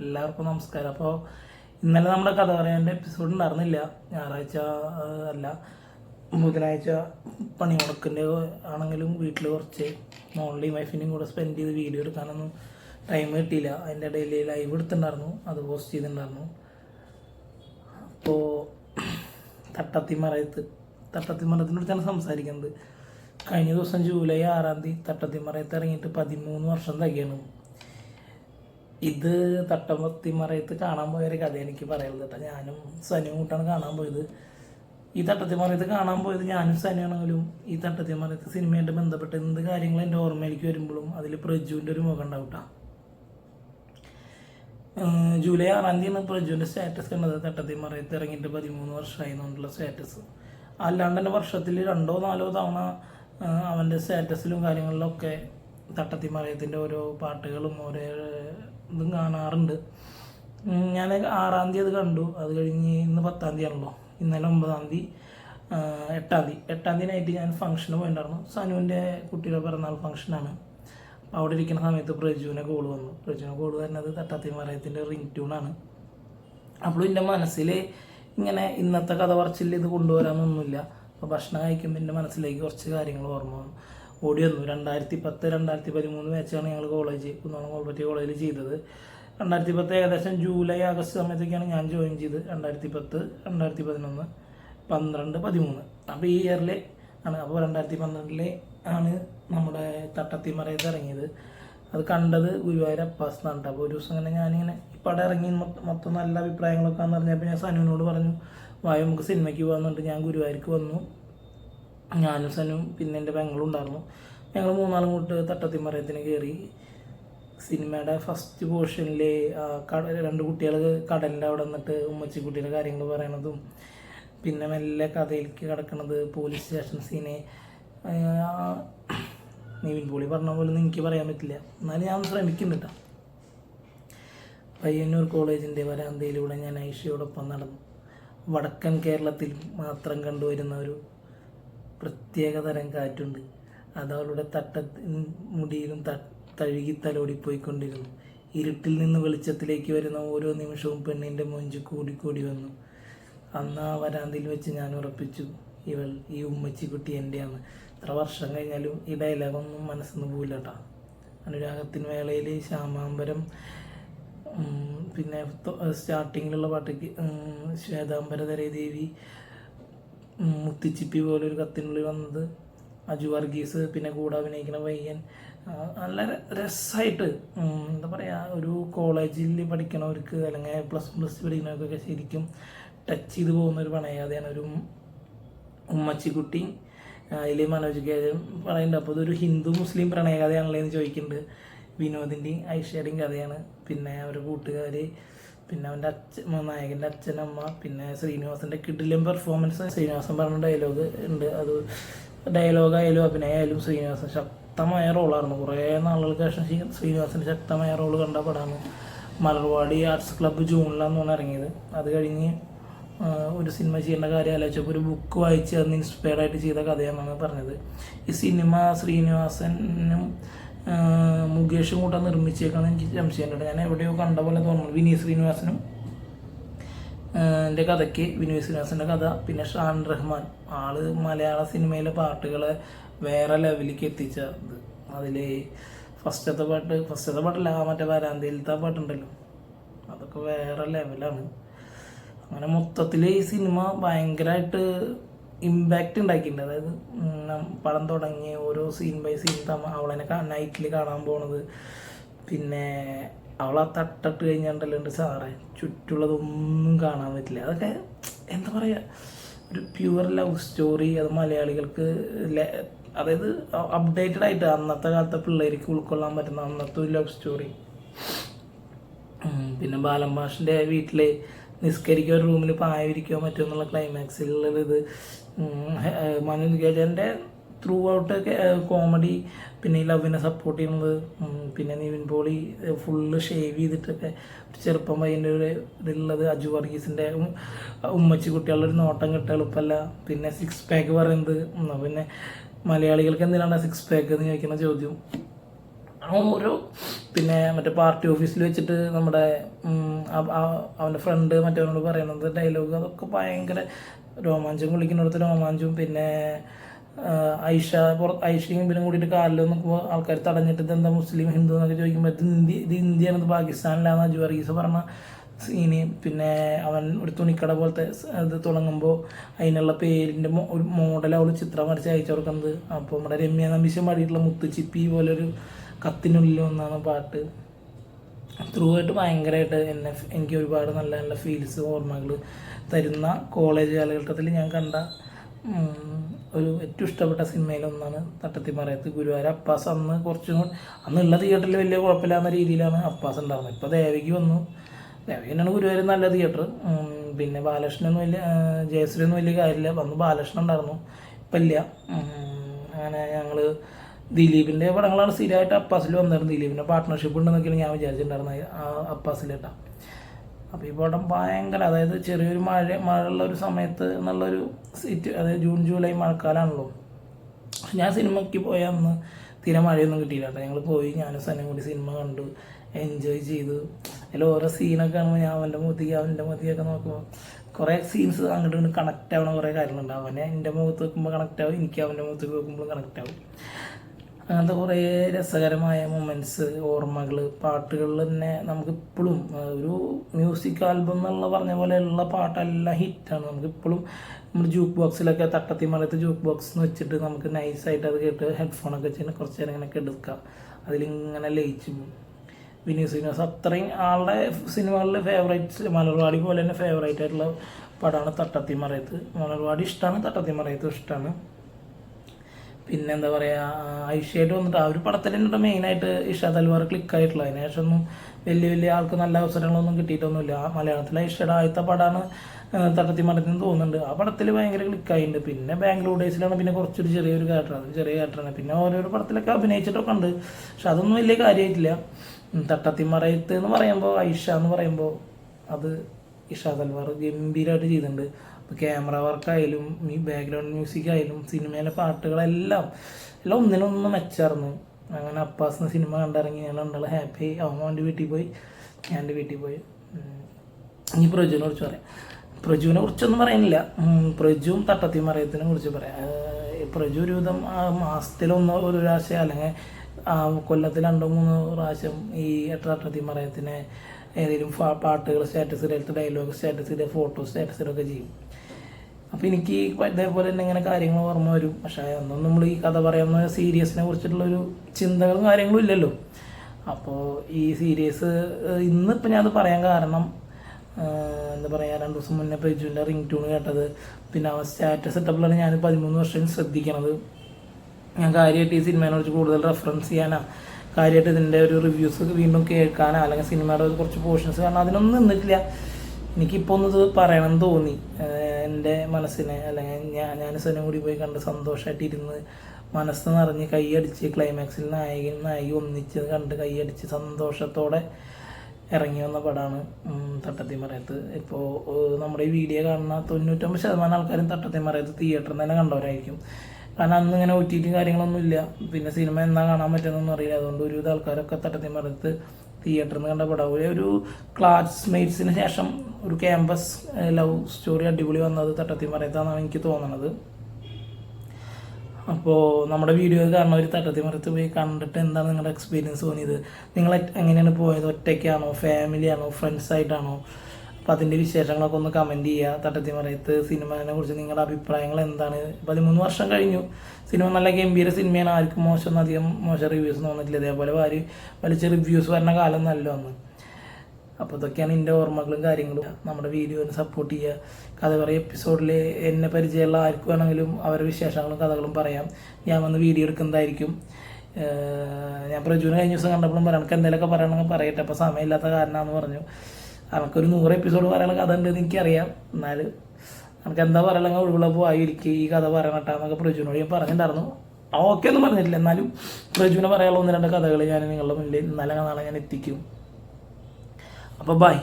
എല്ലാവർക്കും നമസ്കാരം. അപ്പോൾ ഇന്നലെ നമ്മുടെ കഥ പറയാന്റെ എപ്പിസോഡ് ഉണ്ടായിരുന്നില്ല. ഞായറാഴ്ച അല്ല ബുധനാഴ്ച പണി മുടക്കിന്റെ ആണെങ്കിലും വീട്ടിൽ കുറച്ച് മോളിന്റെയും വൈഫിന്റെയും കൂടെ സ്പെൻഡ് ചെയ്ത് വീഡിയോ എടുക്കാനൊന്നും ടൈം കിട്ടിയില്ല. അതിന്റെ ഇടയിൽ ലൈവ് എടുത്തിട്ടുണ്ടായിരുന്നു. അത് പോസ്റ്റ് ചെയ്തിട്ടുണ്ടായിരുന്നു. അപ്പോൾ തട്ടത്തിമറയത്ത് തട്ടത്തിമറത്തിനെ കുറിച്ചാണ് സംസാരിക്കുന്നത്. കഴിഞ്ഞ ദിവസം ജൂലൈ ആറാം തീയതി തട്ടത്തിമറയത്ത് ഇറങ്ങിയിട്ട് പതിമൂന്ന് വർഷം തികയാണ്. ഇത് തട്ടമത്തിമറയത്ത് കാണാൻ പോയൊരു കഥ എനിക്ക് പറയുന്നത് കേട്ടോ. ഞാനും സനിയും കൂട്ടാണ് കാണാൻ പോയത്. ഈ തട്ടത്തിമറയത്ത് കാണാൻ പോയത് ഞാനും സനുവാണെങ്കിലും ഈ തട്ടത്തിമറയത്ത് സിനിമയായിട്ട് ബന്ധപ്പെട്ട് എന്ത് കാര്യങ്ങൾ എന്റെ ഓർമ്മയിലേക്ക് വരുമ്പോഴും അതിൽ പ്രജുവിന്റെ ഒരു മുഖം ഉണ്ടാവും കേട്ടോ. ജൂലൈ ആറാം തീയതി പ്രജുവിന്റെ സ്റ്റാറ്റസ് കണ്ടത്. തട്ടത്തിമറയത്ത് ഇറങ്ങിയിട്ട് പതിമൂന്ന് വർഷമായി എന്നുള്ള സ്റ്റാറ്റസ് അല്ലാണ്ട് തന്നെ വർഷത്തിൽ രണ്ടോ നാലോ തവണ അവന്റെ സ്റ്റാറ്റസിലും കാര്യങ്ങളിലൊക്കെ തട്ടത്തി മറയത്തിന്റെ ഓരോ പാട്ടുകളും ഓരോ ഇതും കാണാറുണ്ട്. ഞാൻ ആറാം തീയതി അത് കണ്ടു. അത് കഴിഞ്ഞ് ഇന്ന് പത്താം തീയതി ആണല്ലോ. ഇന്നലെ ഒമ്പതാം തീയതി എട്ടാം തീയതി. എട്ടാം തീയതി നൈറ്റ് ഞാൻ ഫംഗ്ഷന് പോയിട്ടുണ്ടായിരുന്നു സനുവിന്റെ കുട്ടിയുടെ പിറന്നാൾ ഫംഗ്ഷനാണ് അപ്പോൾ അവിടെ ഇരിക്കുന്ന സമയത്ത് പ്രജുവിനെ കോൾ വന്നു. പ്രജുവിനെ കോൾ വരുന്നത് തട്ടത്തിമറയത്തിന്റെ റിംഗ് ട്യൂണാണ് അപ്പോഴും എന്റെ മനസ്സിൽ ഇങ്ങനെ ഇന്നത്തെ കഥ പറച്ചിൽ ഇത് കൊണ്ടുവരാനൊന്നുമില്ല. അപ്പോൾ ഭക്ഷണം കഴിക്കുമ്പോൾ എന്റെ മനസ്സിലേക്ക് കുറച്ച് കാര്യങ്ങൾ ഓർമ്മ വന്നു. ഓടി വന്നു. രണ്ടായിരത്തി പത്ത് രണ്ടായിരത്തി പതിമൂന്ന് വെച്ചാണ് ഞങ്ങൾ കോളേജ് കുന്നോളം കോൾപ്പറ്റി കോളേജിൽ ചെയ്തത്. രണ്ടായിരത്തി പത്ത് ഏകദേശം ജൂലൈ ആഗസ്റ്റ് സമയത്തൊക്കെയാണ് ഞാൻ ജോയിൻ ചെയ്തത് രണ്ടായിരത്തി പത്ത് രണ്ടായിരത്തി പതിനൊന്ന് പന്ത്രണ്ട് പതിമൂന്ന്. അപ്പോൾ ഈ ഇയറിൽ ആണ്. അപ്പോൾ രണ്ടായിരത്തി പന്ത്രണ്ടിലെ ആണ് നമ്മുടെ തട്ടത്തിമറയത്ത് ഇറങ്ങിയത്. അത് കണ്ടത് ഗുരുവായൂർ അപ്പാസ് എന്നാണ് ട്ടോ. അപ്പോൾ ഒരു ദിവസം ഇങ്ങനെ ഞാനിങ്ങനെ ഇപ്പോൾ ഇറങ്ങി മൊത്തം നല്ല അഭിപ്രായങ്ങളൊക്കെ ആണെന്ന് പറഞ്ഞപ്പോൾ ഞാൻ സനുവിനോട് പറഞ്ഞു വായ നമുക്ക് സിനിമയ്ക്ക് പോകാമെന്നുണ്ട് ഞാൻ ഗുരുവായൂർക്ക് വന്നു. ഞാനും സനും പിന്നെ എന്റെ പെങ്ങളും ഉണ്ടായിരുന്നു. ഞങ്ങൾ മൂന്നാളും കൂട്ട് തട്ടത്തിമറയത്തിന് കയറി സിനിമയുടെ ഫസ്റ്റ് പോർഷനിൽ കട രണ്ട് കുട്ടികൾ കടലിന്റെ അവിടെ നിന്നിട്ട് ഉമ്മച്ചിക്കുട്ടിയുടെ കാര്യങ്ങൾ പറയണതും പിന്നെ മെല്ലെ കഥയിലേക്ക് കിടക്കണത് police station scene Nivin Pauly പറഞ്ഞ പോലെ എനിക്ക് പറയാൻ പറ്റില്ല. എന്നാലും ഞാൻ ശ്രമിക്കുന്നുണ്ട്. പയ്യന്നൂർ കോളേജിന്റെ വരാന്തയിലൂടെ ഞാൻ ഐഷയോടൊപ്പം നടന്നു. വടക്കൻ കേരളത്തിൽ മാത്രം കണ്ടുവരുന്ന ഒരു പ്രത്യേകതരം കാറ്റുണ്ട്. അത് അവളുടെ തട്ട മുടിയിലും തഴുകി തലോടി പോയിക്കൊണ്ടിരുന്നു ഇരുട്ടിൽ നിന്ന് വെളിച്ചത്തിലേക്ക് വരുന്ന ഓരോ നിമിഷവും പെണ്ണിന്റെ മൊഞ്ച് കൂടിക്കൂടി വന്നു. അന്ന് ആ വരാന്തയിൽ വെച്ച് ഞാൻ ഉറപ്പിച്ചു ഇവൾ ഈ ഉമ്മച്ചിക്കുട്ടി എന്റെയാണ് എത്ര വർഷം കഴിഞ്ഞാലും ഈ ഡയലോഗൊന്നും മനസ്സിന്ന് പോവില്ല കേട്ടോ അനുരാഗത്തിന് വേളയിൽ ശ്യാമാംബരം പിന്നെ സ്റ്റാർട്ടിങ്ങിലുള്ള പാട്ടിക്ക് ശ്വേതാംബരധരേ ദേവി മുത്തിച്ചിപ്പി പോലെ ഒരു കത്തിനുള്ളിൽ വന്നത് അജു വർഗീസ് പിന്നെ കൂടെ അഭിനയിക്കുന്ന പയ്യൻ. നല്ല രസമായിട്ട് എന്താ പറയുക ഒരു കോളേജിൽ പഠിക്കണവർക്ക് അല്ലെങ്കിൽ പ്ലസ് പ്ലസ് പഠിക്കുന്നവർക്കൊക്കെ ശരിക്കും ടച്ച് ചെയ്ത് പോകുന്ന ഒരു പ്രണയകഥയാണ് ഒരു ഉമ്മച്ചിക്കുട്ടി അതിൽ മനോജ് കേജൻ പറയുന്നുണ്ട്. അപ്പോൾ ഇതൊരു ഹിന്ദു മുസ്ലിം പ്രണയകഥയാണല്ലോ എന്ന് ചോദിക്കുന്നുണ്ട്. വിനോദിന്റെയും ഐഷയുടെയും കഥയാണ്. പിന്നെ അവരുടെ കൂട്ടുകാർ പിന്നെ അവന്റെ അച്ഛൻ നായകന്റെ അച്ഛനമ്മ പിന്നെ ശ്രീനിവാസന്റെ കിഡിലും പെർഫോമൻസ് ശ്രീനിവാസൻ പറഞ്ഞ ഡയലോഗ് ഉണ്ട്. അത് ഡയലോഗായാലും അഭിനയമായാലും ശ്രീനിവാസൻ ശക്തമായ റോളായിരുന്നു കുറേ നാളുകൾക്ക് ശേഷം ശ്രീനിവാസിന്റെ ശക്തമായ റോൾ കണ്ട പടമാണ് മലർവാടി ആർട്സ് ക്ലബ്ബ് ജൂണിലാണ് തോന്നുന്നു ഇറങ്ങിയത്. അത് കഴിഞ്ഞ് ഒരു സിനിമ ചെയ്യേണ്ട കാര്യം ആലോചിച്ചപ്പോൾ ഒരു ബുക്ക് വായിച്ച് അന്ന് ഇൻസ്പയർഡ് ആയിട്ട് ചെയ്ത കഥയാണെന്നാണ് പറഞ്ഞത്. ഈ സിനിമ ശ്രീനിവാസനും മുകേഷും കൂട്ട നിർമ്മിച്ചേക്കാണ് എനിക്ക് സംശയമുണ്ട് ഞാൻ എവിടെയോ കണ്ട പോലെ തോന്നുന്നു. വിനീത് ശ്രീനിവാസനും എന്റെ കഥയ്ക്ക് വിനീത് ശ്രീനിവാസന്റെ കഥ പിന്നെ ഷാൻ റഹ്മാൻ. ആൾ മലയാള സിനിമയിലെ പാട്ടുകളെ വേറെ ലെവലിലേക്ക് എത്തിച്ച ഇത് അതിൽ ഫസ്റ്റത്തെ പാട്ട് ഫസ്റ്റത്തെ പാട്ടല്ല മറ്റേ വരാന്തയിലത്തെ പാട്ടുണ്ടല്ലോ. അതൊക്കെ വേറെ ലെവലാണ് അങ്ങനെ മൊത്തത്തിൽ ഈ സിനിമ ഭയങ്കരമായിട്ട് ഇമ്പാക്റ്റ് ഉണ്ടാക്കിയിട്ടുണ്ട്. അതായത് പടം തുടങ്ങി ഓരോ സീൻ ബൈ സീൻ തമ്മ അവളെന്നെ നൈറ്റിൽ കാണാൻ പോണത്. പിന്നെ അവളെ തട്ടിട്ട് കഴിഞ്ഞാണ്ടല്ലോ ഉണ്ട് സാറേ ചുറ്റുള്ളതൊന്നും കാണാൻ പറ്റില്ല. അതൊക്കെ എന്താ പറയുക ഒരു പ്യുവർ ലവ് സ്റ്റോറി അത് മലയാളികൾക്ക് അതായത് അപ്ഡേറ്റഡ് ആയിട്ട് അന്നത്തെ കാലത്തെ പിള്ളേർക്ക് ഉൾക്കൊള്ളാൻ പറ്റുന്ന അന്നത്തെ ഒരു ലവ് സ്റ്റോറി പിന്നെ ബാലൻ മാഷിന്റെ വീട്ടിൽ ഒരു റൂമിൽ പായവിരിക്കുക മറ്റോ എന്നുള്ള ക്ലൈമാക്സിലുള്ളത് മനു ഗജന്റെ ത്രൂ ഔട്ട് കോമഡി പിന്നെ ഈ ലവിനെ സപ്പോർട്ട് ചെയ്യുന്നത് പിന്നെ നിവിൻ പോളി ഫുള്ള് ഷേവ് ചെയ്തിട്ടൊക്കെ ചെറുപ്പം പയ്യന്റെ ഒരു ഇതുള്ളത് അജു വർഗീസിന്റെ ഉമ്മച്ചി കുട്ടികളുടെ ഒരു നോട്ടം കിട്ടുക എളുപ്പമല്ല പിന്നെ സിക്സ് പാക്ക് പറയുന്നത് പിന്നെ മലയാളികൾക്ക് എന്തിനാണ് സിക്സ് പാക്ക് എന്ന് ചോദിക്കുന്ന ചോദ്യം. ഓരോ പിന്നെ മറ്റേ പാർട്ടി ഓഫീസിൽ വെച്ചിട്ട് നമ്മുടെ അവന്റെ ഫ്രണ്ട് മറ്റവനോട് പറയുന്നത് ഡയലോഗ് അതൊക്കെ ഭയങ്കര രോമാഞ്ചം കുളിക്കുന്നിടത്ത് രോമാഞ്ചവും പിന്നെ ഐഷ ഐഷയും പിന്നെ കൂടിയിട്ട് കാലിൽ നോക്കുമ്പോൾ ആൾക്കാർ തടഞ്ഞിട്ട് എന്താ മുസ്ലിം ഹിന്ദു എന്നൊക്കെ ചോദിക്കുമ്പോൾ ഇത് ഇന്ത്യ ഇത് ഇന്ത്യയാണ് ഇത് പാകിസ്ഥാനിലാണ് അജു വർഗീസ് പറഞ്ഞ സീന് പിന്നെ അവൻ ഒരു തുണിക്കട പോലത്തെ ഇത് തുടങ്ങുമ്പോൾ അതിനുള്ള പേരിന്റെ ഒരു മോഡൽ അവൾ ചിത്രം വരച്ച് അയച്ചു കൊടുക്കുന്നത്. അപ്പോൾ നമ്മുടെ രമ്യ നമ്പിശം പാടിയിട്ടുള്ള മുത്തുച്ചിപ്പി പോലൊരു കത്തിനുള്ളിൽ ഒന്നാണ് പാട്ട്. ത്രൂ ആയിട്ട് ഭയങ്കരമായിട്ട് എന്നെ എനിക്ക് ഒരുപാട് നല്ല നല്ല ഫീൽസ് ഓർമ്മകൾ തരുന്ന കോളേജ് കാലഘട്ടത്തിൽ ഞാൻ കണ്ട ഒരു ഏറ്റവും ഇഷ്ടപ്പെട്ട സിനിമയിലൊന്നാണ് തട്ടത്തിമറയത്ത് ഗുരുവായൂർ. അപ്പാസ് അന്ന് കുറച്ചും കൂടി അന്നുള്ള തിയേറ്ററിൽ വലിയ കുഴപ്പമില്ലാത്ത രീതിയിലാണ് അപ്പാസ് ഉണ്ടായിരുന്നത്. ഇപ്പോൾ ദേവയ്ക്ക് വന്നു. ദേവകിനാണ് ഗുരുവായൂർ നല്ല തിയേറ്റർ പിന്നെ ബാലകൃഷ്ണനൊന്നും വലിയ ജയശ്രീ ജയശ്രീയൊന്നും വലിയ കാര്യമില്ല. വന്ന് ബാലകൃഷ്ണൻ ഉണ്ടായിരുന്നു. ഇപ്പം ഇല്ല. അങ്ങനെ ഞങ്ങൾ ദിലീപിന്റെ പടങ്ങളാണ് സ്ഥിരമായിട്ട് അപ്പാസിൽ വന്നിരുന്നത്. ദിലീപിന്റെ പാർട്ട്ണർഷിപ്പ് ഉണ്ടെന്നൊക്കെയാണ് ഞാൻ വിചാരിച്ചിട്ടുണ്ടായിരുന്നത്. ആ അപ്പാസിലേട്ടാ അപ്പോൾ ഈ പടം ഭയങ്കര അതായത് ചെറിയൊരു മഴ മഴയുള്ള ഒരു സമയത്ത് എന്നുള്ളൊരു സിറ്റ് അതായത് ജൂൺ ജൂലൈ മഴക്കാലമാണല്ലോ ഞാൻ സിനിമയ്ക്ക് പോയ അന്ന് തീരെ മഴയൊന്നും കിട്ടിയില്ല കേട്ടോ. ഞങ്ങൾ പോയി ഞാനും സനം കൂടി സിനിമ കണ്ടു എൻജോയ് ചെയ്തു. അതിൽ ഓരോ സീനൊക്കെ കാണുമ്പോൾ ഞാൻ അവന്റെ മുഖത്തേക്ക് അവന്റെ മുഖത്തേക്കൊക്കെ നോക്കുമ്പോൾ കുറേ സീൻസ് അങ്ങോട്ട് കണക്റ്റ് ആവണ കുറേ കാര്യങ്ങളുണ്ട്. അവനെ എന്റെ മുഖത്ത് വെക്കുമ്പോൾ കണക്റ്റ് ആവും എനിക്ക് അവന്റെ മുഖത്തേക്ക് വെക്കുമ്പോൾ കണക്റ്റ് ആവും. അങ്ങനത്തെ കുറേ രസകരമായ മൊമെന്റ്സ് ഓർമ്മകൾ പാട്ടുകളിൽ തന്നെ നമുക്കിപ്പോഴും ഒരു മ്യൂസിക് ആൽബം എന്നുള്ള പറഞ്ഞ പോലെയുള്ള പാട്ടെല്ലാം ഹിറ്റാണ് നമുക്കിപ്പോഴും നമ്മുടെ ജൂക്ക് ബോക്സിലൊക്കെ തട്ടത്തി മലത്ത് ജൂക്ക് ബോക്സ് എന്ന് വെച്ചിട്ട് നമുക്ക് നൈസായിട്ട് അത് കേട്ട് ഹെഡ്ഫോണൊക്കെ വെച്ചിട്ട് കുറച്ച് നേരം ഇങ്ങനെ എടുക്കാം അതിലിങ്ങനെ ലയിച്ചു പോകും. വിനീത് ശ്രീനിവാസ് അത്രയും ആളുടെ സിനിമകളിലെ ഫേവറേറ്റ് മലർവാടി പോലെ തന്നെ ഫേവറേറ്റ് ആയിട്ടുള്ള പടമാണ് തട്ടത്തി മറയത്ത്. മലർവാടി ഇഷ്ടമാണ് തട്ടത്തി മറയത്തും ഇഷ്ടമാണ് പിന്നെ എന്താ പറയുക ഐഷ്യായിട്ട് വന്നിട്ട് ആ ഒരു പടത്തിൽ തന്നെ മെയിനായിട്ട് ഇഷ തൽവാർ ക്ലിക്കായിട്ടുള്ള അതിന് ശേഷം ഒന്നും വലിയ വലിയ ആൾക്ക് നല്ല അവസരങ്ങളൊന്നും കിട്ടിയിട്ടൊന്നുമില്ല. ആ മലയാളത്തിലെ ഐഷയുടെ ആദ്യത്തെ പടമാണ് തട്ടത്തി മറത്തിന് തോന്നുന്നുണ്ട്. ആ പടത്തിൽ ഭയങ്കര ക്ലിക്കായിട്ടുണ്ട് പിന്നെ ബാംഗ്ലൂർ ഡേയ്സിലാണ് പിന്നെ കുറച്ചൊരു ചെറിയൊരു ക്യാരക്ടർ അത് ചെറിയ ക്യാരക്ടറാണ് പിന്നെ ഓരോരോ പടത്തിലൊക്കെ അഭിനയിച്ചിട്ടൊക്കെ ഉണ്ട് പക്ഷെ അതൊന്നും വലിയ കാര്യമായിട്ടില്ല. തട്ടത്തിമറയത്ത് എന്ന് പറയുമ്പോൾ ഐഷ എന്ന് പറയുമ്പോൾ അത് ഇഷ തൽവാർ ഗംഭീരമായിട്ട് ചെയ്തിട്ടുണ്ട്. ക്യാമറ വർക്കായാലും ഈ ബാക്ക്ഗ്രൗണ്ട് മ്യൂസിക് ആയാലും സിനിമയിലെ പാട്ടുകളെല്ലാം എല്ലാം ഒന്നിനൊന്ന് മെച്ചായിരുന്നു അങ്ങനെ അപ്പാസിന് സിനിമ കണ്ടിറങ്ങി ഞാൻ രണ്ടാൾ ഹാപ്പി അവൻ അവന്റെ വീട്ടിൽ പോയി ഞാൻ എന്റെ വീട്ടിൽ പോയി. ഇനി പ്രജുവിനെ കുറിച്ച് പറയാം. പ്രജുവിനെ കുറിച്ചൊന്നും പറയാനില്ല. പ്രജുവും തട്ടത്തി മറിയത്തിനെ കുറിച്ച് പറയാം. പ്രജു പ്രജു ഒരുവിധം ആ മാസത്തിലൊന്നോ ഒരു പ്രാവശ്യം അല്ലെങ്കിൽ ആ കൊല്ലത്തിൽ രണ്ടോ മൂന്നോ പ്രാവശ്യം ഈ തട്ടത്തിമറയത്തിനെ ഏതെങ്കിലും ഫാ- പാട്ടുകൾ സ്റ്റാറ്റസ് ഇടത്ത് ഡയലോഗ് സ്റ്റാറ്റസ് ഇടുക ഫോട്ടോ സ്റ്റാറ്റസ് ഇടുകയൊക്കെ ചെയ്യും. അപ്പോൾ എനിക്ക് ഇതേപോലെ തന്നെ ഇങ്ങനെ കാര്യങ്ങൾ ഓർമ്മ വരും. പക്ഷേ അന്നും നമ്മൾ ഈ കഥ പറയുന്ന സീരിയസിനെ കുറിച്ചിട്ടുള്ളൊരു ചിന്തകളും കാര്യങ്ങളും ഇല്ലല്ലോ. അപ്പോൾ ഈ സീരീസ് ഇന്നിപ്പോൾ ഞാനത് പറയാൻ കാരണം എന്താ പറയുക രണ്ട് ദിവസം മുന്നേ പ്രജുവിന്റെ റിംഗ് ട്യൂൺ കേട്ടത്. പിന്നെ അവൻ സ്റ്റാറ്റസ് ഇട്ടപ്പോഴാണ് ഞാൻ പതിമൂന്ന് വർഷം ശ്രദ്ധിക്കണത്. ഞാൻ കാര്യമായിട്ട് ഈ സിനിമയെ കുറിച്ച് കൂടുതൽ റെഫറൻസ് ചെയ്യാനാ. കാര്യമായിട്ട് ഇതിന്റെ ഒരു റിവ്യൂസ് വീണ്ടും കേൾക്കാനാ. അല്ലെങ്കിൽ സിനിമയുടെ കുറച്ച് പോർഷൻസ് കാരണം അതിനൊന്നും നിന്നിട്ടില്ല. എനിക്കിപ്പോൾ ഒന്ന് ഇത് പറയണമെന്ന് തോന്നി. എന്റെ മനസ്സിനെ അല്ലെങ്കിൽ ഞാൻ ഞാൻ സ്വനം കൂടി പോയി കണ്ട് സന്തോഷമായിട്ട് ഇരുന്ന് മനസ്സ് നിറഞ്ഞ് കൈയടിച്ച് ക്ലൈമാക്സിൽ നായകൻ നായിക ഒന്നിച്ച് കണ്ട് കൈയടിച്ച് സന്തോഷത്തോടെ ഇറങ്ങി വന്ന പടമാണ് തട്ടത്തിമറയത്ത്. ഇപ്പോൾ നമ്മുടെ ഈ വീഡിയോ കാണുന്ന തൊണ്ണൂറ്റൊമ്പത് ശതമാനം ആൾക്കാരും തട്ടത്തിമറയത്ത് തിയേറ്ററിൽ തന്നെ കണ്ടവരായിരിക്കും. കാരണം അന്ന് ഇങ്ങനെ ഒ ടി ടി കാര്യങ്ങളൊന്നും ഇല്ല. പിന്നെ സിനിമ എന്നാ കാണാൻ പറ്റുന്നൊന്നും അറിയില്ല. അതുകൊണ്ട് ഒരുവിധ ആൾക്കാരൊക്കെ തട്ടത്തിമറയത്ത് തിയേറ്ററിൽ നിന്ന് കണ്ട പടം ഒരു- ക്ലാസ്മേറ്റ്സിന് ശേഷം ഒരു ക്യാമ്പസ് ലവ് സ്റ്റോറി അടിപൊളി വന്നത് തട്ടത്തിമറയത്താണെന്നാണ് എനിക്ക് തോന്നുന്നത് അപ്പോൾ നമ്മുടെ വീഡിയോ കാരണം ഒരു തട്ടത്തിമറത്ത് പോയി കണ്ടിട്ട് എന്താണ് നിങ്ങളുടെ എക്സ്പീരിയൻസ് തോന്നിയത് നിങ്ങൾ എങ്ങനെയാണ് പോയത്? ഒറ്റയ്ക്കാണോ? ഫാമിലിയാണോ ഫ്രണ്ട്സ് ആയിട്ടാണോ? അപ്പോൾ അതിന്റെ വിശേഷങ്ങളൊക്കെ ഒന്ന് കമന്റ് ചെയ്യുക തട്ടത്തിമറയത്ത് സിനിമയെ കുറിച്ച് നിങ്ങളുടെ അഭിപ്രായങ്ങൾ എന്താണ്? പതിമൂന്ന് വർഷം കഴിഞ്ഞു. സിനിമ നല്ല ഗംഭീര സിനിമയാണ്. ആർക്കും മോശം അധികം മോശം റിവ്യൂസ് തോന്നിട്ടില്ല അതേപോലെ വാരി വലിച്ച റിവ്യൂസ് വരുന്ന കാലം നല്ല ഒന്ന് അപ്പോൾ ഇതൊക്കെയാണ് എന്റെ ഓർമ്മകളും കാര്യങ്ങളും. നമ്മുടെ വീഡിയോനെ സപ്പോർട്ട് ചെയ്യുക കഥ പറയ എപ്പിസോഡിൽ എന്നെ പരിചയമുള്ള ആർക്കും വേണമെങ്കിലും അവരുടെ വിശേഷങ്ങളും കഥകളും പറയാം. ഞാൻ വന്ന് വീഡിയോ എടുക്കുന്നതായിരിക്കും. ഞാൻ പ്രജുവിനെ കഴിഞ്ഞ ദിവസം കണ്ടപ്പോഴും പറയണം എന്തെങ്കിലുമൊക്കെ പറയണമെങ്കിൽ പറയട്ടെ. അപ്പോൾ സമയമില്ലാത്ത കാരണമാണെന്ന് പറഞ്ഞു. അനക്കൊരു നൂറ് എപ്പിസോഡ് പറയാനുള്ള കഥ ഉണ്ടെന്ന് എനിക്കറിയാം. എന്നാലും നമുക്ക് എന്താ പറയാനുള്ള ഒഴിവുള്ളപ്പോൾ ആയിരിക്കും ഈ കഥ പറയണട്ടാന്നൊക്കെ പ്രജുവിനോട് ഞാൻ പറഞ്ഞിട്ടുണ്ടായിരുന്നു. ഓക്കെ ഒന്നും പറഞ്ഞിട്ടില്ല. എന്നാലും പ്രജുവിനെ പറയാനുള്ള ഒന്ന് രണ്ട് കഥകൾ ഞാൻ നിങ്ങളുടെ മുന്നിൽ നല്ല നാളെ ഞാൻ എത്തിക്കും. അപ്പോൾ ബൈ